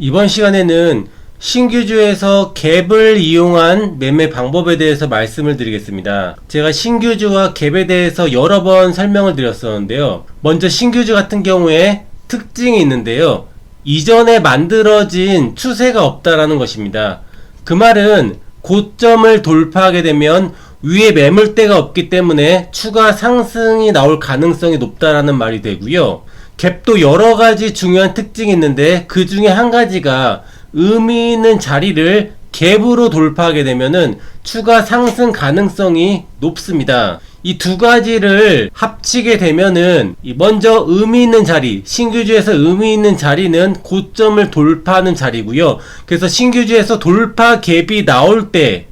이번 시간에는 신규주에서 갭을 이용한 매매 방법에 대해서 말씀을 드리겠습니다. 제가 신규주와 갭에 대해서 여러 번 설명을 드렸었는데요. 먼저 신규주 같은 경우에 특징이 있는데요. 이전에 만들어진 추세가 없다라는 것입니다. 그 말은 고점을 돌파하게 되면 위에 매물대가 없기 때문에 추가 상승이 나올 가능성이 높다라는 말이 되고요. 갭도 여러 가지 중요한 특징이 있는데 그 중에 한 가지가 의미 있는 자리를 갭으로 돌파하게 되면은 추가 상승 가능성이 높습니다. 이 두 가지를 합치게 되면은 이 먼저 의미 있는 자리, 신규주에서 의미 있는 자리는 고점을 돌파하는 자리고요. 그래서 신규주에서 돌파 갭이 나올 때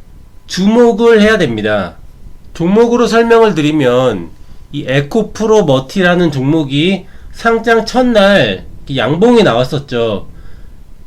주목을 해야 됩니다. 종목으로 설명을 드리면 이 에코프로 머티라는 종목이 상장 첫날 양봉이 나왔었죠.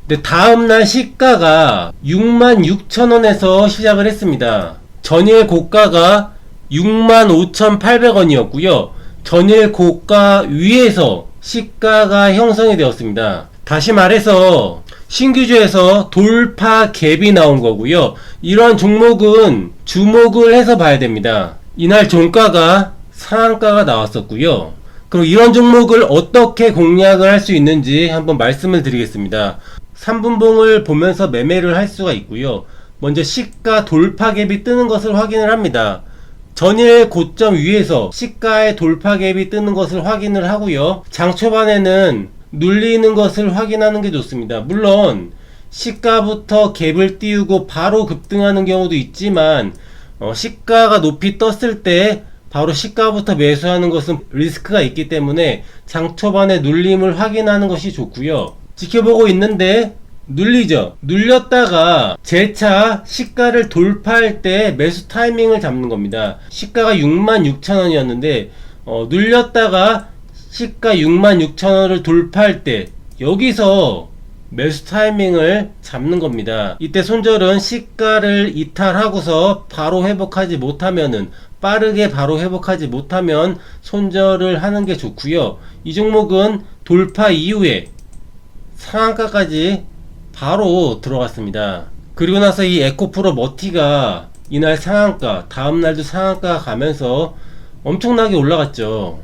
근데 다음날 시가가 66,000원에서 시작을 했습니다. 전일 고가가 65,800원이었고요. 전일 고가 위에서 시가가 형성이 되었습니다. 다시 말해서 신규주에서 돌파 갭이 나온 거고요. 이러한 종목은 주목을 해서 봐야 됩니다. 이날 종가가 상한가가 나왔었고요. 그럼 이런 종목을 어떻게 공략을 할 수 있는지 한번 말씀을 드리겠습니다. 3분봉을 보면서 매매를 할 수가 있고요. 먼저 시가 돌파 갭이 뜨는 것을 확인을 합니다. 전일 고점 위에서 시가의 돌파 갭이 뜨는 것을 확인을 하고요. 장 초반에는 눌리는 것을 확인하는 게 좋습니다. 물론 시가부터 갭을 띄우고 바로 급등하는 경우도 있지만 어, 시가가 높이 떴을 때 바로 시가부터 매수하는 것은 리스크가 있기 때문에 장 초반에 눌림을 확인하는 것이 좋고요. 지켜보고 있는데 눌리죠. 눌렸다가 재차 시가를 돌파할 때 매수 타이밍을 잡는 겁니다. 시가가 66,000원이었는데 어, 눌렸다가 시가 66,000원을 돌파할 때 여기서 매수 타이밍을 잡는 겁니다. 이때 손절은 시가를 이탈하고서 바로 회복하지 못하면은 빠르게 바로 회복하지 못하면 손절을 하는 게 좋고요. 이 종목은 돌파 이후에 상한가까지 바로 들어갔습니다. 그리고 나서 이 에코프로 머티가 이날 상한가, 다음날도 상한가 가면서 엄청나게 올라갔죠.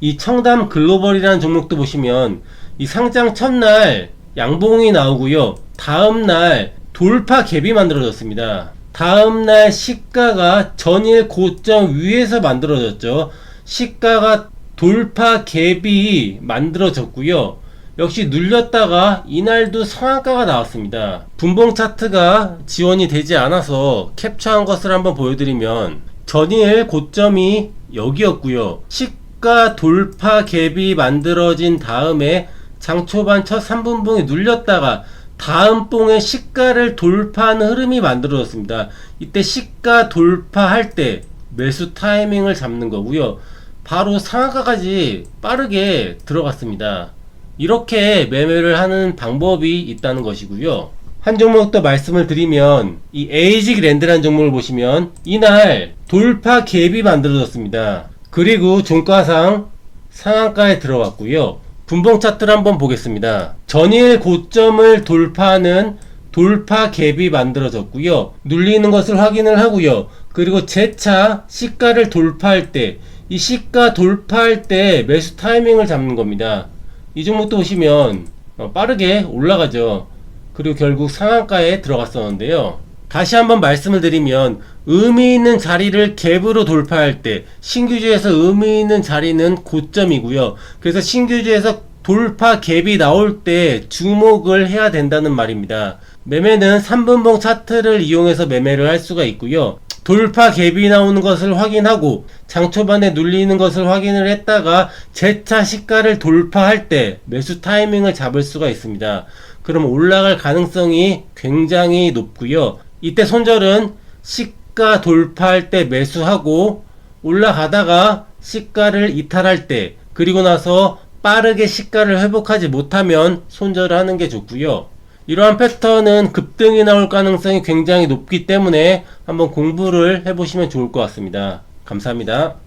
이 청담 글로벌이라는 종목도 보시면 이 상장 첫날 양봉이 나오고요. 다음날 돌파 갭이 만들어졌습니다. 다음날 시가가 전일 고점 위에서 만들어졌죠. 시가가 돌파 갭이 만들어졌고요. 역시 눌렸다가 이날도 상한가가 나왔습니다. 분봉 차트가 지원이 되지 않아서 캡처한 것을 한번 보여드리면 전일 고점이 여기였고요. 시가 돌파 갭이 만들어진 다음에 장 초반 첫 3분봉이 눌렸다가 다음 봉의 시가를 돌파하는 흐름이 만들어졌습니다. 이때 시가 돌파할 때 매수 타이밍을 잡는 거고요. 바로 상한가까지 빠르게 들어갔습니다. 이렇게 매매를 하는 방법이 있다는 것이고요. 한 종목 더 말씀을 드리면 이 에이직 랜드라는 종목을 보시면 이날 돌파 갭이 만들어졌습니다. 그리고 종가상 상한가에 들어갔고요. 분봉 차트를 한번 보겠습니다. 전일 고점을 돌파하는 돌파 갭이 만들어졌고요. 눌리는 것을 확인을 하고요. 그리고 재차 시가를 돌파할 때 이 시가 돌파할 때 매수 타이밍을 잡는 겁니다. 이 종목도 보시면 어, 빠르게 올라가죠. 그리고 결국 상한가에 들어갔었는데요. 다시 한번 말씀을 드리면 의미 있는 자리를 갭으로 돌파할 때 신규주에서 의미 있는 자리는 고점이고요. 그래서 신규주에서 돌파 갭이 나올 때 주목을 해야 된다는 말입니다. 매매는 3분봉 차트를 이용해서 매매를 할 수가 있고요. 돌파 갭이 나오는 것을 확인하고 장 초반에 눌리는 것을 확인을 했다가 재차 시가를 돌파할 때 매수 타이밍을 잡을 수가 있습니다. 그럼 올라갈 가능성이 굉장히 높고요. 이때 손절은 시가 돌파할 때 매수하고 올라가다가 시가를 이탈할 때 그리고 나서 빠르게 시가를 회복하지 못하면 손절을 하는 게 좋고요. 이러한 패턴은 급등이 나올 가능성이 굉장히 높기 때문에 한번 공부를 해보시면 좋을 것 같습니다. 감사합니다.